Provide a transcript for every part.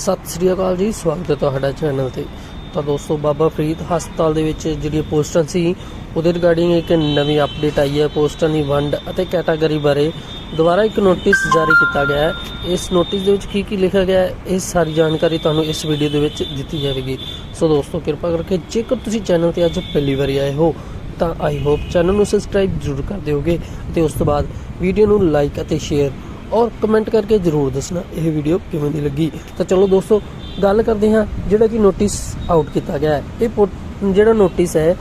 ਸਤਿ ਸ੍ਰੀ ਅਕਾਲ ਜੀ, ਸਵਾਗਤ ਹੈ ਤੁਹਾਡਾ ਚੈਨਲ ਤੇ। ਤਾਂ ਦੋਸਤੋ, ਬਾਬਾ ਫਰੀਦ ਹਸਪਤਾਲ ਦੇ ਵਿੱਚ ਜਿਹੜੀਆਂ ਪੋਸਟਾਂ ਸੀ, ਉਹਦੇ ਰਿਗਾਰਡਿੰਗ ਇੱਕ ਨਵੀਂ ਅਪਡੇਟ ਆਈ ਹੈ। ਪੋਸਟਾਂ ਦੀ ਵੰਡ ਅਤੇ ਕੈਟਾਗਰੀ ਬਾਰੇ ਦੁਬਾਰਾ ਇੱਕ ਨੋਟਿਸ ਜਾਰੀ ਕੀਤਾ ਗਿਆ ਹੈ। ਇਸ ਨੋਟਿਸ ਦੇ ਵਿੱਚ ਕੀ ਕੀ ਲਿਖਿਆ ਗਿਆ ਹੈ, ਇਹ ਸਾਰੀ ਜਾਣਕਾਰੀ ਤੁਹਾਨੂੰ ਇਸ ਵੀਡੀਓ ਦੇ ਵਿੱਚ ਦਿੱਤੀ ਜਾਵੇਗੀ। ਸੋ ਦੋਸਤੋ, ਕਿਰਪਾ ਕਰਕੇ ਜੇਕਰ ਤੁਸੀਂ ਚੈਨਲ ਤੇ ਅੱਜ ਪਹਿਲੀ ਵਾਰੀ ਆਏ ਹੋ, ਤਾਂ ਆਈ ਹੋਪ ਚੈਨਲ ਨੂੰ ਸਬਸਕ੍ਰਾਈਬ ਜ਼ਰੂਰ ਕਰ ਦਿਓਗੇ ਤੇ ਉਸ ਤੋਂ ਬਾਅਦ ਵੀਡੀਓ ਨੂੰ ਲਾਈਕ ਅਤੇ ਸ਼ੇਅਰ ਔਰ ਕਮੈਂਟ ਕਰਕੇ ਜ਼ਰੂਰ ਦੱਸਣਾ ਇਹ ਵੀਡੀਓ ਕਿਵੇਂ ਦੀ ਲੱਗੀ ਤਾਂ ਚਲੋ ਦੋਸਤੋ ਗੱਲ ਕਰਦੇ ਹਾਂ ਜਿਹੜਾ ਕਿ ਨੋਟਿਸ ਆਊਟ ਕੀਤਾ ਗਿਆ ਹੈ ਇਹ ਜਿਹੜਾ ਨੋਟਿਸ ਹੈ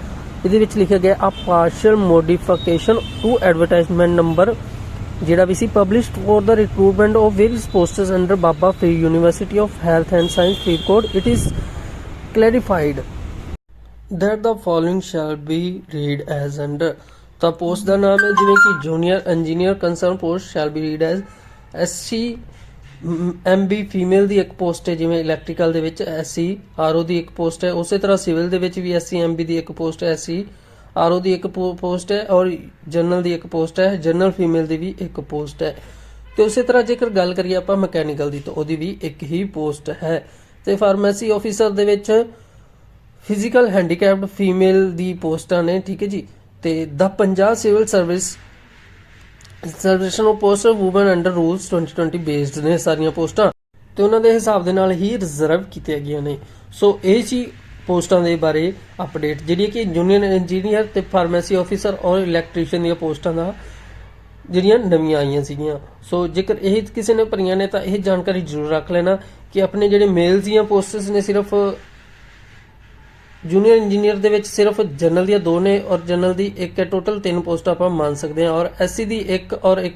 ਇਹਦੇ ਵਿੱਚ ਲਿਖਿਆ ਗਿਆ ਆ partial modification to advertisement number ਜਿਹੜਾ ਵੀ ਸੀ published for the recruitment of various posts under Baba Farid university of health and science Faridkot it is clarified that the following shall be read as under ਤਾਂ post ਦਾ ਨਾਮ ਹੈ ਜਿਵੇਂ ਕਿ junior engineer concern post shall be read as SC MB female ਦੀ ਇੱਕ post ਹੈ, ਜਿਵੇਂ electrical ਦੇ ਵਿੱਚ ਐਸਸੀ, ਆਰਓ ਦੀ ਇੱਕ ਪੋਸਟ ਹੈ। ਉਸੇ ਤਰ੍ਹਾਂ ਸਿਵਲ ਦੇ ਵਿੱਚ ਵੀ ਐਸਸੀ, ਐਮਬੀ ਦੀ ਇੱਕ ਪੋਸਟ ਹੈ, ਐਸਸੀ, ਆਰਓ ਦੀ ਇੱਕ ਪੋਸਟ ਹੈ ਔਰ ਜਨਰਲ ਦੀ ਇੱਕ ਪੋਸਟ ਹੈ, ਜਨਰਲ ਫੀਮੇਲ ਦੀ ਵੀ ਇੱਕ ਪੋਸਟ ਹੈ। ਤੇ ਉਸੇ ਤਰ੍ਹਾਂ ਜੇਕਰ ਗੱਲ ਕਰੀਏ ਆਪਾਂ ਮਕੈਨੀਕਲ ਦੀ, ਤਾਂ ਉਹਦੀ ਵੀ ਇੱਕ ਹੀ ਪੋਸਟ ਹੈ। ਤੇ ਫਾਰਮੇਸੀ ਆਫੀਸਰ ਦੇ ਵਿੱਚ ਫਿਜ਼ੀਕਲ ਹੈਂਡੀਕੈਪਡ ਫੀਮੇਲ ਦੀ ਪੋਸਟਾਂ ਨੇ, ਠੀਕ ਹੈ ਜੀ। ਤੇ the Punjab civil service reservation of post woman under rules 2020 based ਨੇ ਸਾਰੀਆਂ ਪੋਸਟਾਂ। ਤੇ ਉਹਨਾਂ ਦੇ ਹਿਸਾਬ ਦੇ ਨਾਲ ਹੀ ਰਿਜ਼ਰਵ ਕੀਤੀਆਂ ਗਈਆਂ ਨੇ। ਸੋ ਇਹ ਸੀ ਪੋਸਟਾਂ ਦੇ ਬਾਰੇ ਅਪਡੇਟ ਜਿਹੜੀ ਕਿ ਜੂਨੀਅਰ ਇੰਜੀਨੀਅਰ ਤੇ ਫਾਰਮੇਸੀ ਆਫੀਸਰ ਔਰ ਇਲੈਕਟ੍ਰੀਸ਼ੀਅਨ ਦੀਆਂ ਪੋਸਟਾਂ ਦਾ ਜਿਹੜੀਆਂ ਨਵੀਆਂ ਆਈਆਂ ਸੀਗੀਆਂ। ਸੋ ਜੇਕਰ ਇਹ ਕਿਸੇ ਨੇ ਭਰੀਆਂ ਨੇ ਤਾਂ ਇਹ ਜਾਣਕਾਰੀ ਜ਼ਰੂਰ ਰੱਖ ਲੈਣਾ ਕਿ ਆਪਣੇ ਜਿਹੜੇ ਮੇਲਸ ਦੀਆਂ ਪੋਸਟਸ ਨੇ ਸਿਰਫ ਜੂਨੀਅਰ ਇੰਜੀਨੀਅਰ ਦੇ ਵਿੱਚ ਸਿਰਫ ਜਨਰਲ ਦੀਆਂ ਦੋ ਨੇ ਔਰ ਜਨਰਲ ਦੀ ਇੱਕ ਹੈ ਟੋਟਲ ਤਿੰਨ ਪੋਸਟਾਂ ਆਪਾਂ ਮੰਨ ਸਕਦੇ ਹਾਂ ਔਰ ਐਸਸੀ ਦੀ ਇੱਕ ਔਰ ਇੱਕ